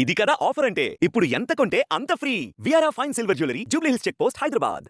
ఇది కదా ఆఫర్ అంటే ఇప్పుడు ఎంత కొంటే అంత free. విఆర్ఆ fine silver jewellery Jubilee Hills check post Hyderabad.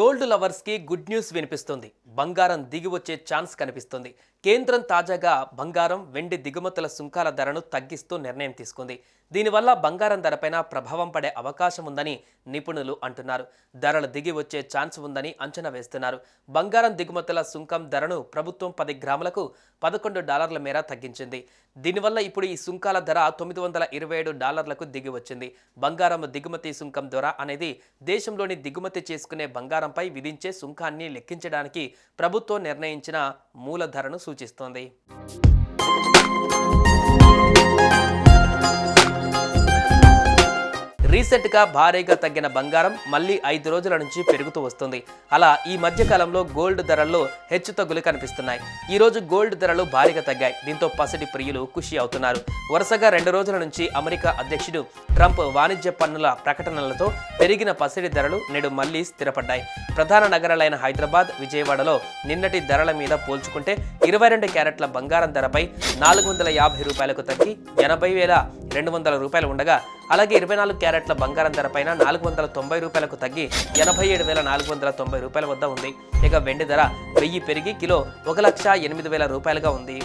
Gold లవర్స్కి good news వినిపిస్తుంది. బంగారం దిగివచ్చే ఛాన్స్ కనిపిస్తుంది. కేంద్రం తాజాగా బంగారం వెండి దిగుమతుల సుంకాల ధరను తగ్గిస్తూ నిర్ణయం తీసుకుంది. దీనివల్ల బంగారం ధరపైన ప్రభావం పడే అవకాశం ఉందని నిపుణులు అంటున్నారు. ధరలు దిగి వచ్చే ఛాన్స్ ఉందని అంచనా వేస్తున్నారు. బంగారం దిగుమతుల సుంకం ధరను ప్రభుత్వం పది గ్రాములకు పదకొండు డాలర్ల మేర తగ్గించింది. దీనివల్ల ఇప్పుడు ఈ సుంకాల ధర తొమ్మిది వందల ఇరవై ఏడు డాలర్లకు దిగి వచ్చింది బంగారం దిగుమతి సుంకం ధర అనేది దేశంలోని దిగుమతి చేసుకునే బంగారంపై విధించే సుంకాన్ని లెక్కించడానికి ప్రభుత్వం నిర్ణయించిన మూల ధరను సూచిస్తోంది. రీసెంట్గా భారీగా తగ్గిన బంగారం మళ్ళీ ఐదు రోజుల నుంచి పెరుగుతూ వస్తుంది. అలా ఈ మధ్య కాలంలో గోల్డ్ ధరల్లో హెచ్చుతగ్గులు కనిపిస్తున్నాయి. ఈ రోజు గోల్డ్ ధరలు భారీగా తగ్గాయి. దీంతో పసిడి ప్రియులు ఖుషి అవుతున్నారు. వరుసగా రెండు రోజుల నుంచి అమెరికా అధ్యక్షుడు ట్రంప్ వాణిజ్య పన్నుల ప్రకటనలతో పెరిగిన పసిడి ధరలు నేడు మళ్ళీ స్థిరపడ్డాయి. ప్రధాన నగరాలైన హైదరాబాద్ విజయవాడలో నిన్నటి ధరల మీద పోల్చుకుంటే ఇరవై రెండు క్యారెట్ల బంగారం ధరపై నాలుగు వందల యాభై రూపాయలకు తగ్గి ఎనభై వేల రెండు వందల రూపాయలు ఉండగా అలాగే ఇరవై నాలుగు క్యారెట్ల బంగారం ధర పైన నాలుగు వందల తొంభై రూపాయలకు తగ్గి ఎనభై ఏడు వేల నాలుగు వందల తొంభై రూపాయల వద్ద ఉంది. ఇక వెండి ధర వెయ్యి పెరిగి కిలో ఒక లక్ష ఎనిమిది వేల రూపాయలుగా ఉంది.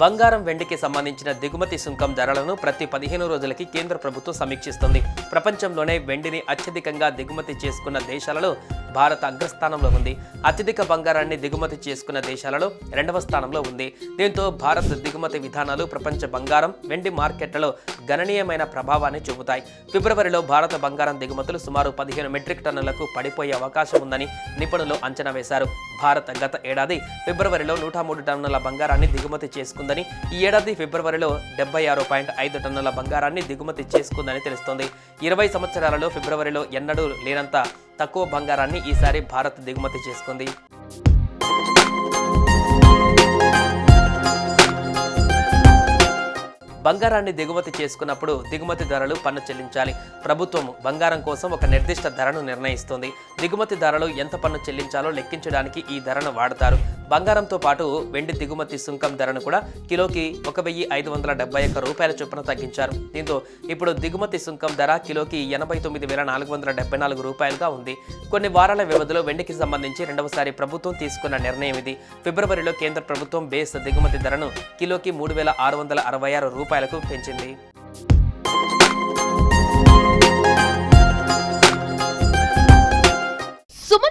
బంగారం వెండికి సంబంధించిన దిగుమతి సుంకం ధరలను ప్రతి పదిహేను రోజులకి కేంద్ర ప్రభుత్వం సమీక్షిస్తుంది. ప్రపంచంలోనే వెండిని అత్యధికంగా దిగుమతి చేసుకున్న దేశాలలో భారత్ అగ్రస్థానంలో ఉంది. అత్యధిక బంగారాన్ని దిగుమతి చేసుకున్న దేశాలలో రెండవ స్థానంలో ఉంది. దీంతో భారత్ దిగుమతి విధానాలు ప్రపంచ బంగారం వెండి మార్కెట్లలో గణనీయమైన ప్రభావాన్ని చూపుతాయి. ఫిబ్రవరిలో భారత బంగారం దిగుమతులు సుమారు పదిహేను మెట్రిక్ టన్నులకు పడిపోయే అవకాశం ఉందని నిపుణులు అంచనా వేశారు. భారత్ గత ఏడాది ఫిబ్రవరిలో నూట మూడు టన్నుల బంగారాన్ని దిగుమతి చేసుకుందని ఈ ఏడాది ఫిబ్రవరిలో డెబ్బై ఆరు పాయింట్ ఐదు టన్నుల బంగారాన్ని దిగుమతి చేసుకుందని తెలుస్తోంది. ఇరవై సంవత్సరాలలో ఫిబ్రవరిలో ఎన్నడూ లేనంత తక్కువ బంగారాన్ని ఈసారి భారత్ దిగుమతి చేసుకుంది. బంగారాన్ని దిగుమతి చేసుకున్నప్పుడు దిగుమతి ధరలు పన్ను చెల్లించాలి. ప్రభుత్వం బంగారం కోసం ఒక నిర్దిష్ట ధరను నిర్ణయిస్తుంది. దిగుమతి ధరలు ఎంత పన్ను చెల్లించాలో లెక్కించడానికి ఈ ధరను వాడతారు. బంగారంతో పాటు వెండి దిగుమతి సుంకం ధరను కూడా కిలోకి ఒక వెయ్యి ఐదు వందల డెబ్బై ఒక్క రూపాయల చొప్పున తగ్గించారు. దీంతో ఇప్పుడు దిగుమతి సుంకం ధర కిలోకి ఎనభై తొమ్మిది వేల నాలుగు వందల డెబ్బై నాలుగు రూపాయలుగా ఉంది. కొన్ని వారాల వ్యవధిలో వెండికి సంబంధించి రెండవసారి ప్రభుత్వం తీసుకున్న నిర్ణయం ఇది. ఫిబ్రవరిలో కేంద్ర ప్రభుత్వం బేస్ దిగుమతి ధరను కిలోకి మూడు వేల ఆరు వందల అరవై ఆరు రూపాయలకు పెంచింది.